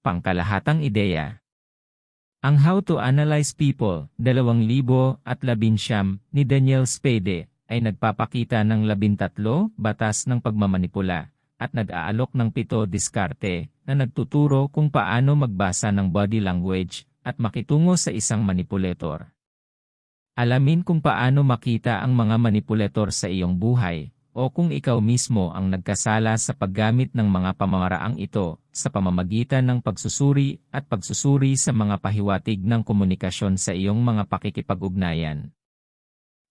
Pangkalahatang ideya. Ang How to Analyze People, 2019 ni Daniel Spade, ay nagpapakita ng 13 batas ng pagmamanipula at nag-aalok ng pito diskarte na nagtuturo kung paano magbasa ng body language at makitungo sa isang manipulator. Alamin kung paano makita ang mga manipulator sa iyong buhay o kung ikaw mismo ang nagkasala sa paggamit ng mga pamamaraang ito sa pamamagitan ng pagsusuri at pagsusuri sa mga pahiwatig ng komunikasyon sa iyong mga pakikipag-ugnayan.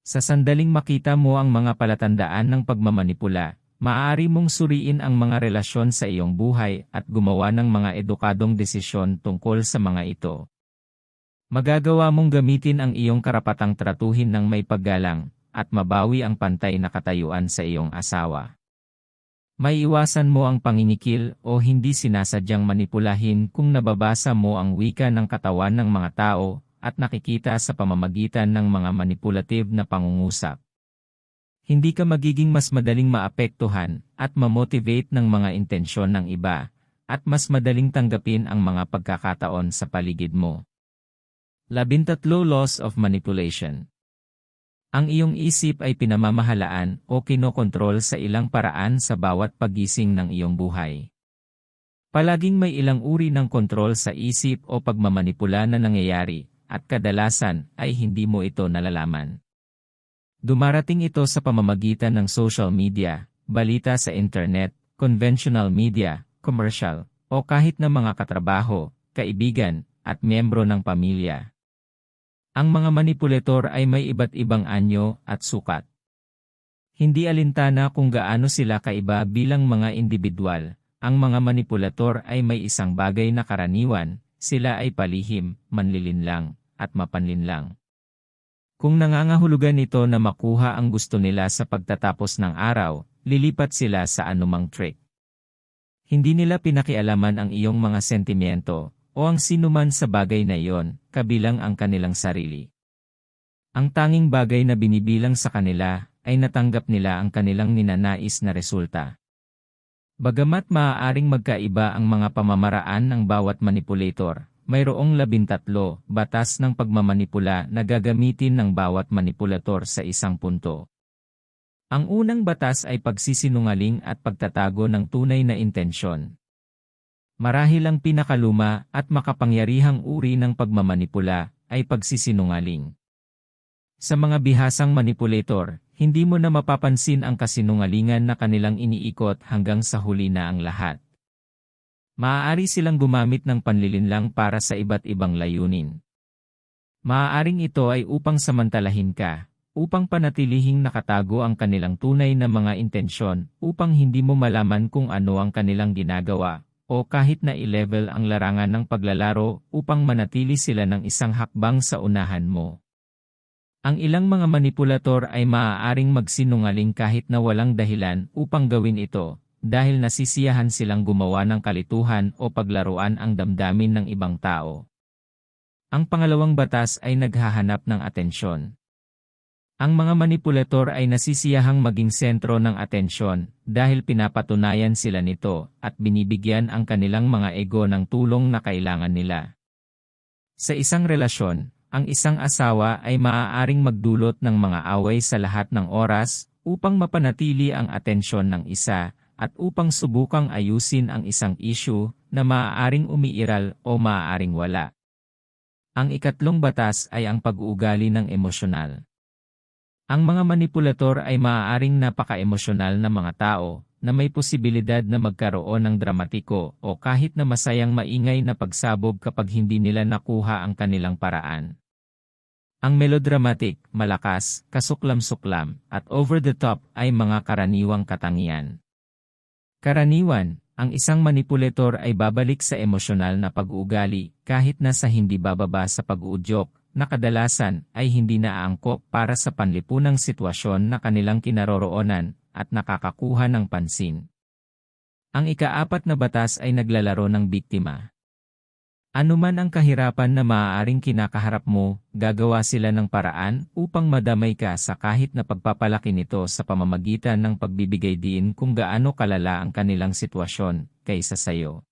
Sa sandaling makita mo ang mga palatandaan ng pagmamanipula, maaari mong suriin ang mga relasyon sa iyong buhay at gumawa ng mga edukadong desisyon tungkol sa mga ito. Magagawa mong gamitin ang iyong karapatang tratuhin ng may paggalang, at mabawi ang pantay na katayuan sa iyong asawa. May iwasan mo ang panginikil o hindi sinasadyang manipulahin kung nababasa mo ang wika ng katawan ng mga tao at nakikita sa pamamagitan ng mga manipulative na pangungusap. Hindi ka magiging mas madaling maapektuhan at mamotivate ng mga intensyon ng iba at mas madaling tanggapin ang mga pagkakataon sa paligid mo. 13 Laws of Manipulation ang iyong isip ay pinamamahalaan o kinokontrol sa ilang paraan sa bawat pagising ng iyong buhay. Palaging may ilang uri ng kontrol sa isip o pagmamanipula na nangyayari, at kadalasan ay hindi mo ito nalalaman. Dumarating ito sa pamamagitan ng social media, balita sa internet, conventional media, commercial, o kahit na mga katrabaho, kaibigan, at miyembro ng pamilya. Ang mga manipulator ay may iba't ibang anyo at sukat. Hindi alintana kung gaano sila kaiba bilang mga individual. Ang mga manipulator ay may isang bagay na karaniwan, sila ay palihim, manlilinlang, at mapanlinlang. Kung nangangahulugan ito na makuha ang gusto nila sa pagtatapos ng araw, lilipat sila sa anumang trick. Hindi nila pinakialaman ang iyong mga sentimiento, o ang sinuman sa bagay na iyon, kabilang ang kanilang sarili. Ang tanging bagay na binibilang sa kanila, ay natanggap nila ang kanilang ninanais na resulta. Bagamat maaaring magkaiba ang mga pamamaraan ng bawat manipulator, mayroong labintatlo batas ng pagmamanipula na gagamitin ng bawat manipulator sa isang punto. Ang unang batas ay pagsisinungaling at pagtatago ng tunay na intensyon. Marahil ang pinakaluma at makapangyarihang uri ng pagmamanipula ay pagsisinungaling. Sa mga bihasang manipulator, hindi mo na mapapansin ang kasinungalingan na kanilang iniikot hanggang sa huli na ang lahat. Maaari silang gumamit ng panlilinlang para sa iba't ibang layunin. Maaaring ito ay upang samantalahin ka, upang panatilihing nakatago ang kanilang tunay na mga intensyon, upang hindi mo malaman kung ano ang kanilang ginagawa, o kahit na i-level ang larangan ng paglalaro upang manatili sila ng isang hakbang sa unahan mo. Ang ilang mga manipulator ay maaaring magsinungaling kahit na walang dahilan upang gawin ito, dahil nasisiyahan silang gumawa ng kalituhan o paglaruan ang damdamin ng ibang tao. Ang pangalawang batas ay naghahanap ng atensyon. Ang mga manipulator ay nasisiyahang maging sentro ng atensyon dahil pinapatunayan sila nito at binibigyan ang kanilang mga ego ng tulong na kailangan nila. Sa isang relasyon, ang isang asawa ay maaaring magdulot ng mga away sa lahat ng oras upang mapanatili ang atensyon ng isa at upang subukang ayusin ang isang issue na maaaring umiiral o maaaring wala. Ang ikatlong batas ay ang pag-uugali ng emosyonal. Ang mga manipulator ay maaaring napaka-emosyonal na mga tao na may posibilidad na magkaroon ng dramatiko o kahit na masayang maingay na pagsabog kapag hindi nila nakuha ang kanilang paraan. Ang melodramatic, malakas, kasuklam-suklam, at over-the-top ay mga karaniwang katangian. Karaniwan, ang isang manipulator ay babalik sa emosyonal na pag-uugali kahit na sa hindi bababa sa pag-uudyok na kadalasan ay hindi naaangkop para sa panlipunang sitwasyon na kanilang kinaroroonan at nakakakuha ng pansin. Ang ikaapat na batas ay naglalaro ng biktima. Anuman ang kahirapan na maaaring kinakaharap mo, gagawa sila ng paraan upang madamay ka sa kahit na pagpapalaki nito sa pamamagitan ng pagbibigay din kung gaano kalala ang kanilang sitwasyon kaysa sayo.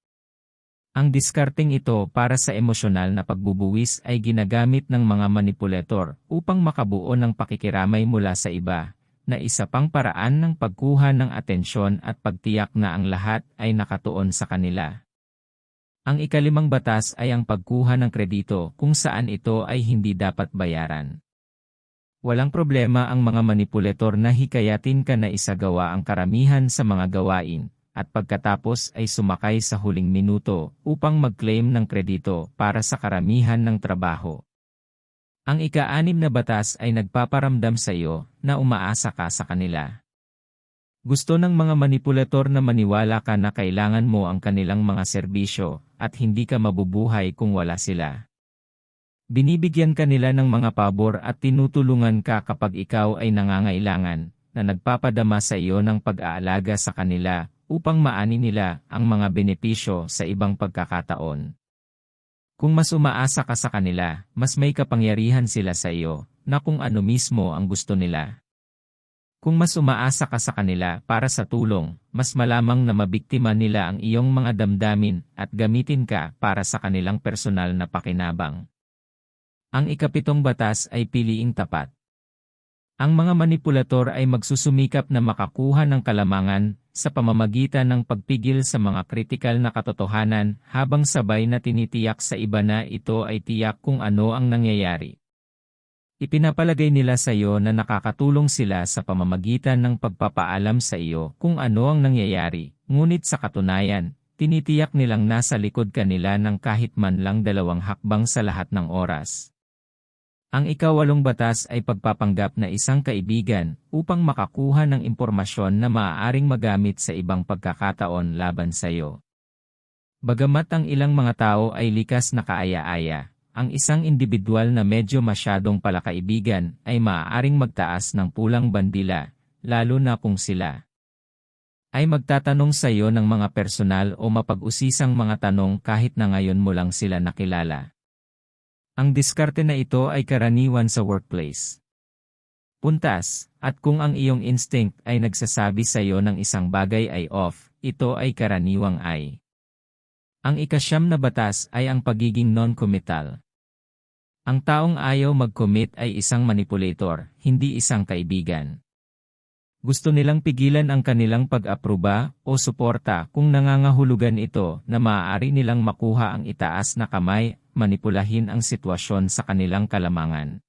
Ang diskarteng ito para sa emosyonal na pagbubuwis ay ginagamit ng mga manipulator upang makabuo ng pakikiramay mula sa iba, na isa pang paraan ng pagkuha ng atensyon at pagtiyak na ang lahat ay nakatuon sa kanila. Ang ikalimang batas ay ang pagkuha ng kredito kung saan ito ay hindi dapat bayaran. Walang problema ang mga manipulator na hikayatin ka na isagawa ang karamihan sa mga gawain, at pagkatapos ay sumakay sa huling minuto upang mag-claim ng kredito para sa karamihan ng trabaho. Ang ika-anim na batas ay nagpaparamdam sa iyo na umaasa ka sa kanila. Gusto ng mga manipulator na maniwala ka na kailangan mo ang kanilang mga serbisyo at hindi ka mabubuhay kung wala sila. Binibigyan ka nila ng mga pabor at tinutulungan ka kapag ikaw ay nangangailangan, na nagpapadama sa iyo ng pag-aalaga sa kanila upang maani nila ang mga benepisyo sa ibang pagkakataon. Kung mas umaasa ka sa kanila, mas may kapangyarihan sila sa iyo, na kung ano mismo ang gusto nila. Kung mas umaasa ka sa kanila para sa tulong, mas malamang na mabiktima nila ang iyong mga damdamin at gamitin ka para sa kanilang personal na pakinabang. Ang ikapitong batas ay piliing tapat. Ang mga manipulator ay magsusumikap na makakuha ng kalamangan sa pamamagitan ng pagpigil sa mga kritikal na katotohanan habang sabay na tinitiyak sa iba na ito ay tiyak kung ano ang nangyayari. Ipinapalagay nila sa iyo na nakakatulong sila sa pamamagitan ng pagpapaalam sa iyo kung ano ang nangyayari, ngunit sa katunayan, tinitiyak nilang nasa likod kanila ng kahit man lang dalawang hakbang sa lahat ng oras. Ang ikawalong batas ay pagpapanggap na isang kaibigan upang makakuha ng impormasyon na maaaring magamit sa ibang pagkakataon laban sa iyo. Bagamat ang ilang mga tao ay likas na kaaya-aya, ang isang individual na medyo masyadong palakaibigan ay maaaring magtaas ng pulang bandila, lalo na kung sila ay magtatanong sa iyo ng mga personal o mapag-usisang mga tanong kahit na ngayon mo lang sila nakilala. Ang diskarte na ito ay karaniwan sa workplace. Puntas, at kung ang iyong instinct ay nagsasabi sa iyo ng isang bagay ay off, ito ay karaniwang ay. Ang ikasyam na batas ay ang pagiging non-committal. Ang taong ayaw mag-commit ay isang manipulator, hindi isang kaibigan. Gusto nilang pigilan ang kanilang pag-aproba o suporta kung nangangahulugan ito na maaari nilang makuha ang itaas na kamay, manipulahin ang sitwasyon sa kanilang kalamangan.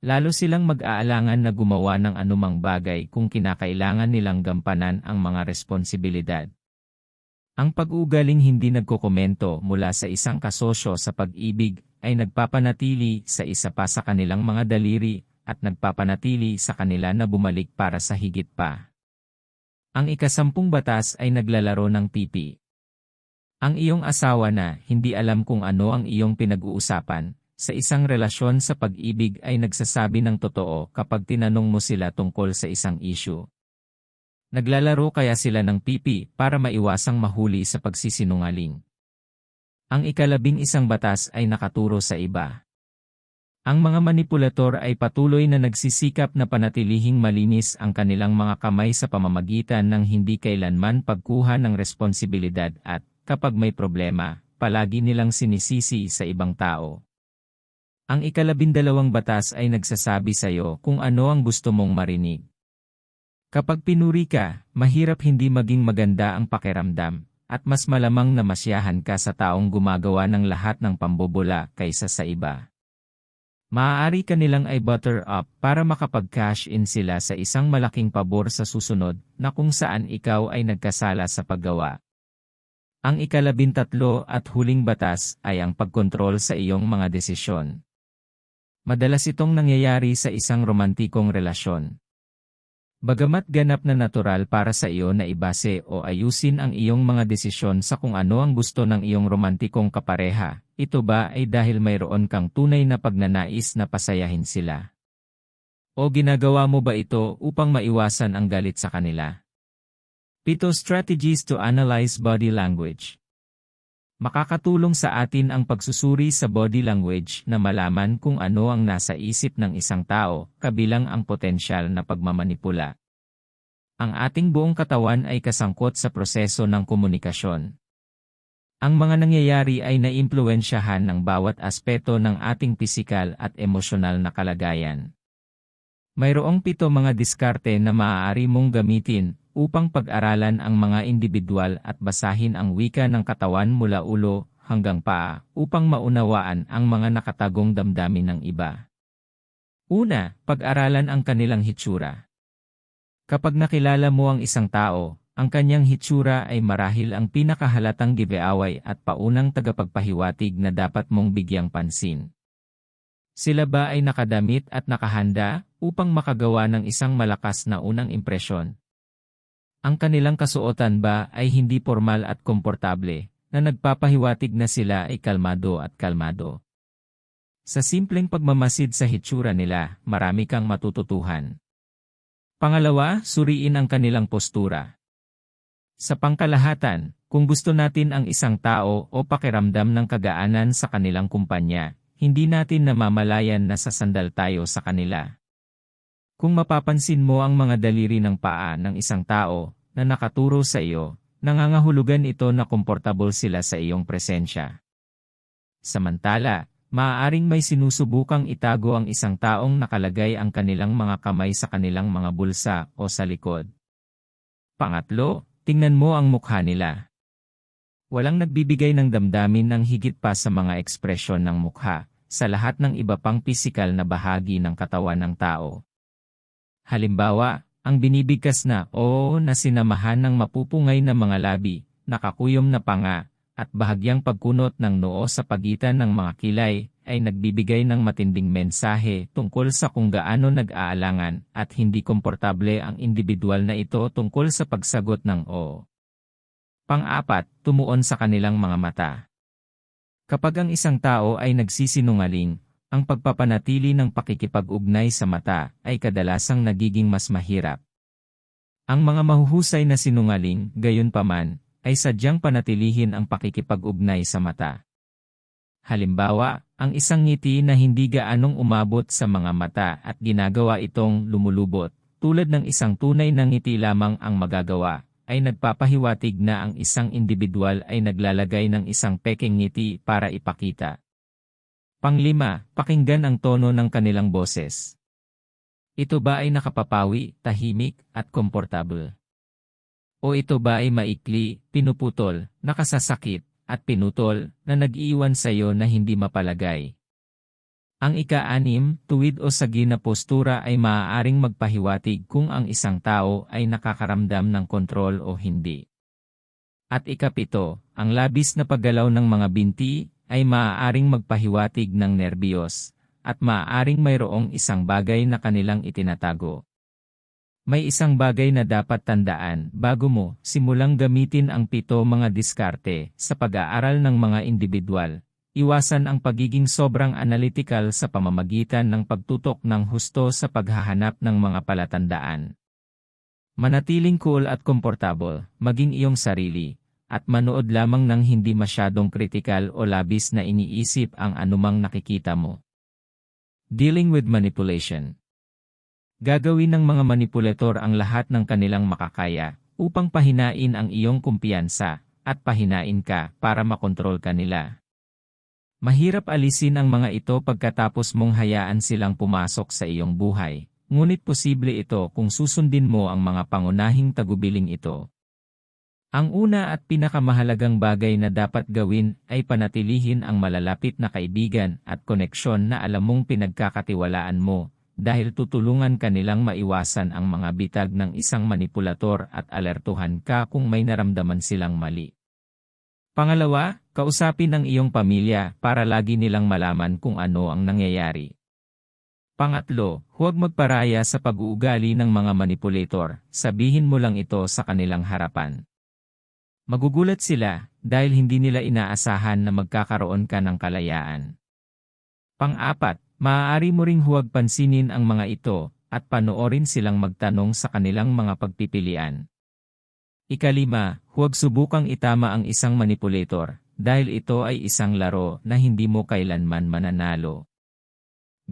Lalo silang mag-aalangan na gumawa ng anumang bagay kung kinakailangan nilang gampanan ang mga responsibilidad. Ang pag-ugaling hindi nagkokomento mula sa isang kasosyo sa pag-ibig ay nagpapanatili sa isa pa sa kanilang mga daliri at nagpapanatili sa kanila na bumalik para sa higit pa. Ang ikasampung batas ay naglalaro ng pipi. Ang iyong asawa na hindi alam kung ano ang iyong pinag-uusapan, sa isang relasyon sa pag-ibig ay nagsasabi ng totoo kapag tinanong mo sila tungkol sa isang issue. Naglalaro kaya sila ng pipi para maiwasang mahuli sa pagsisinungaling. Ang ikalabing isang batas ay nakaturo sa iba. Ang mga manipulator ay patuloy na nagsisikap na panatilihing malinis ang kanilang mga kamay sa pamamagitan ng hindi kailanman pagkuha ng responsibilidad at, kapag may problema, palagi nilang sinisisi sa ibang tao. Ang ikalabindalawang batas ay nagsasabi sa iyo kung ano ang gusto mong marinig. Kapag pinuri ka, mahirap hindi maging maganda ang pakiramdam, at mas malamang na masyahan ka sa taong gumagawa ng lahat ng pambubula kaysa sa iba. Maaari ka nilang ay butter up para makapag-cash in sila sa isang malaking pabor sa susunod na kung saan ikaw ay nagkasala sa paggawa. Ang ikalabintatlo at huling batas ay ang pagkontrol sa iyong mga desisyon. Madalas itong nangyayari sa isang romantikong relasyon. Bagamat ganap na natural para sa iyo na ibase o ayusin ang iyong mga desisyon sa kung ano ang gusto ng iyong romantikong kapareha, ito ba ay dahil mayroon kang tunay na pagnanais na pasayahin sila? O ginagawa mo ba ito upang maiwasan ang galit sa kanila? Pito Strategies to Analyze Body Language Makakatulong sa atin ang pagsusuri sa body language na malaman kung ano ang nasa isip ng isang tao, kabilang ang potensyal na pagmamanipula. Ang ating buong katawan ay kasangkot sa proseso ng komunikasyon. Ang mga nangyayari ay naimpluwensyahan ng bawat aspeto ng ating pisikal at emosyonal na kalagayan. Mayroong pito mga diskarte na maaari mong gamitin upang pag-aralan ang mga individual at basahin ang wika ng katawan mula ulo hanggang paa upang maunawaan ang mga nakatagong damdamin ng iba. Una, pag-aralan ang kanilang hitsura. Kapag nakilala mo ang isang tao, ang kanyang hitsura ay marahil ang pinakahalatang giveaway at paunang tagapagpahiwatig na dapat mong bigyang pansin. Sila ba ay nakadamit at nakahanda upang makagawa ng isang malakas na unang impresyon? Ang kanilang kasuotan ba ay hindi formal at komportable, na nagpapahiwatig na sila ay kalmado at kalmado? Sa simpleng pagmamasid sa hitsura nila, marami kang matututuhan. Pangalawa, suriin ang kanilang postura. Sa pangkalahatan, kung gusto natin ang isang tao o pakiramdam ng kagaanan sa kanilang kumpanya, hindi natin namamalayan na sasandal tayo sa kanila. Kung mapapansin mo ang mga daliri ng paa ng isang tao na nakaturo sa iyo, nangangahulugan ito na komportable sila sa iyong presensya. Samantala, maaaring may sinusubukang itago ang isang taong nakalagay ang kanilang mga kamay sa kanilang mga bulsa o sa likod. Pangatlo, Tingnan mo ang mukha nila. Walang nagbibigay ng damdamin ng higit pa sa mga ekspresyon ng mukha, sa lahat ng iba pang pisikal na bahagi ng katawan ng tao. Halimbawa, ang binibigkas na o na sinamahan ng mapupungay na mga labi, nakakuyom na panga, at bahagyang pagkunot ng noo sa pagitan ng mga kilay, ay nagbibigay ng matinding mensahe tungkol sa kung gaano nag-aalangan at hindi komportable ang individual na ito tungkol sa pagsagot ng o. Pang-apat, tumuon sa kanilang mga mata. Kapag ang isang tao ay nagsisinungaling, ang pagpapanatili ng pakikipag-ugnay sa mata ay kadalasang nagiging mas mahirap. Ang mga mahuhusay na sinungaling, gayon paman, ay sadyang panatilihin ang pakikipag-ugnay sa mata. Halimbawa, ang isang ngiti na hindi gaanong umabot sa mga mata at ginagawa itong lumulubot, tulad ng isang tunay na ngiti lamang ang magagawa, ay nagpapahiwatig na ang isang individual ay naglalagay ng isang peking ngiti para ipakita. Panglima, pakinggan ang tono ng kanilang boses. Ito ba ay nakapapawi, tahimik, at komportable? O ito ba ay maikli, pinuputol, nakasasakit, at pinutol na nag-iwan sa iyo na hindi mapalagay. Ang ika-anim, tuwid o sagi na postura ay maaaring magpahiwatig kung ang isang tao ay nakakaramdam ng kontrol o hindi. At ikapito, ang labis na paggalaw ng mga binti ay maaaring magpahiwatig ng nerbiyos, at maaaring mayroong isang bagay na kanilang itinatago. May isang bagay na dapat tandaan bago mo simulang gamitin ang pito mga diskarte sa pag-aaral ng mga individual. Iwasan ang pagiging sobrang analytical sa pamamagitan ng pagtutok ng husto sa paghahanap ng mga palatandaan. Manatiling cool at komportable, maging iyong sarili, at manood lamang ng hindi masyadong kritikal o labis na iniisip ang anumang nakikita mo. Dealing with manipulation Gagawin ng mga manipulator ang lahat ng kanilang makakaya upang pahinain ang iyong kumpiyansa at pahinain ka para makontrol ka nila. Mahirap alisin ang mga ito pagkatapos mong hayaan silang pumasok sa iyong buhay, ngunit posible ito kung susundin mo ang mga pangunahing tagubiling ito. Ang una at pinakamahalagang bagay na dapat gawin ay panatilihin ang malalapit na kaibigan at koneksyon na alam mong pinagkakatiwalaan mo dahil tutulungan kanilang maiwasan ang mga bitag ng isang manipulator at alertuhan ka kung may naramdaman silang mali. Pangalawa, kausapin ang iyong pamilya para lagi nilang malaman kung ano ang nangyayari. Pangatlo, huwag magparaya sa pag-uugali ng mga manipulator, sabihin mo lang ito sa kanilang harapan. Magugulat sila dahil hindi nila inaasahan na magkakaroon ka ng kalayaan. Pang-apat, Maaari mo ring huwag pansinin ang mga ito, at panoorin silang magtanong sa kanilang mga pagpipilian. Ikalima, huwag subukang itama ang isang manipulator, dahil ito ay isang laro na hindi mo kailanman mananalo.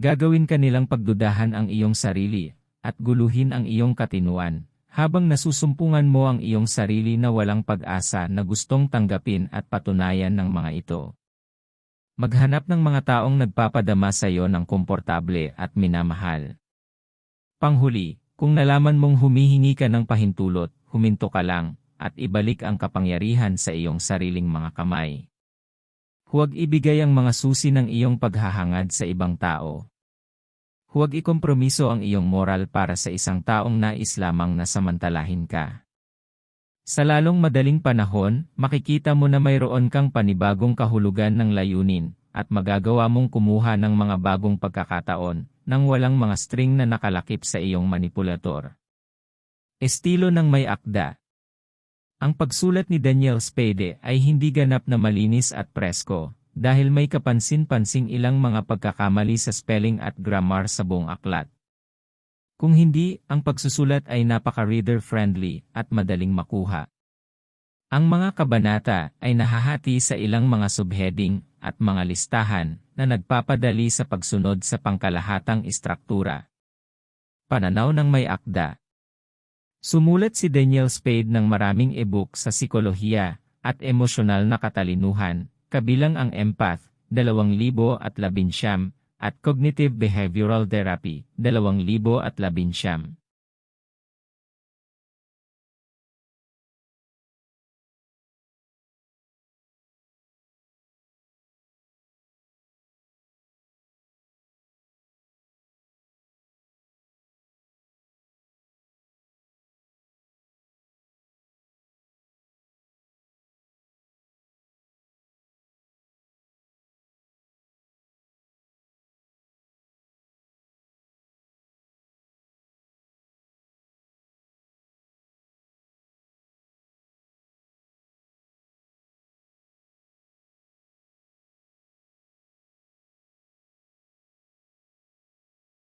Gagawin ka nilang pagdudahan ang iyong sarili, at guluhin ang iyong katinuan, habang nasusumpungan mo ang iyong sarili na walang pag-asa na gustong tanggapin at patunayan ng mga ito. Maghanap ng mga taong nagpapadama sa iyo ng komportable at minamahal. Panghuli, kung nalaman mong humihingi ka ng pahintulot, huminto ka lang, at ibalik ang kapangyarihan sa iyong sariling mga kamay. Huwag ibigay ang mga susi ng iyong paghahangad sa ibang tao. Huwag ikompromiso ang iyong moral para sa isang taong nais lamang na samantalahin ka. Sa lalong madaling panahon, makikita mo na mayroon kang panibagong kahulugan ng layunin, at magagawa mong kumuha ng mga bagong pagkakataon, nang walang mga string na nakalakip sa iyong manipulator. Estilo ng may akda Ang pagsulat ni Daniel Spade ay hindi ganap na malinis at presko, dahil may kapansin-pansing ilang mga pagkakamali sa spelling at grammar sa buong aklat. Kung hindi, ang pagsusulat ay napaka-reader-friendly at madaling makuha. Ang mga kabanata ay nahahati sa ilang mga subheading at mga listahan na nagpapadali sa pagsunod sa pangkalahatang istruktura. Pananaw ng may akda Sumulat si Daniel Spade ng maraming e-book sa psikolohiya at emosyonal na katalinuhan kabilang ang empath, 2019, at Cognitive Behavioral Therapy, 2019.